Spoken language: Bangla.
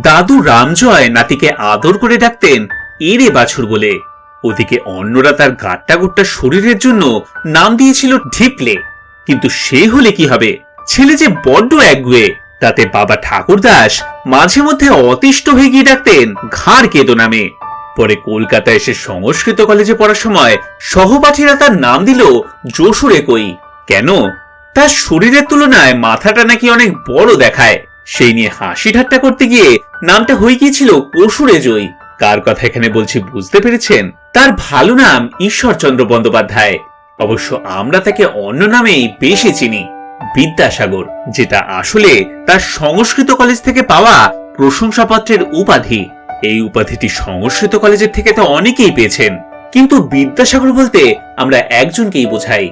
দাদু রামজয় নাতিকে আদর করে ডাকতেন, এরে বাছুর বলে। ওদিকে অন্যরা তার গাট্টা গোট্টা শরীরের জন্য নাম দিয়েছিল ঢিপলে। কিন্তু সে হলে কি হবে? ছেলে যে বড্ড একগুয়ে, তাতে বাবা ঠাকুরদাস মাঝে মধ্যে অতিষ্ঠ হয়ে গিয়ে ডাকতেন, ঘাড় কেতো নামে পরে কলকাতা এসে সংস্কৃত কলেজে পড়ার সময় সহপাঠীরা তার নাম দিল যশোরে কই। কেন? তার শরীরের তুলনায় মাথাটা নাকি অনেক বড় দেখায়। সেই নিয়ে হাসি ঠাট্টা করতে গিয়ে নামটা হয়ে গিয়েছিল কসুরে জয়ী। কার কথা এখানে বলছি বুঝতে পেরেছেন? তার ভালো নাম ঈশ্বরচন্দ্র বন্দ্যোপাধ্যায়। অবশ্য আমরা তাকে অন্য নামেই বেশি চিনি। বিদ্যাসাগর, যেটা আসলে তার সংস্কৃত কলেজ থেকে পাওয়া প্রশংসাপত্রের উপাধি। এই উপাধিটি সংস্কৃত কলেজের থেকে তো অনেকেই পেয়েছেন। কিন্তু বিদ্যাসাগর বলতে আমরা একজনকেই বোঝাই।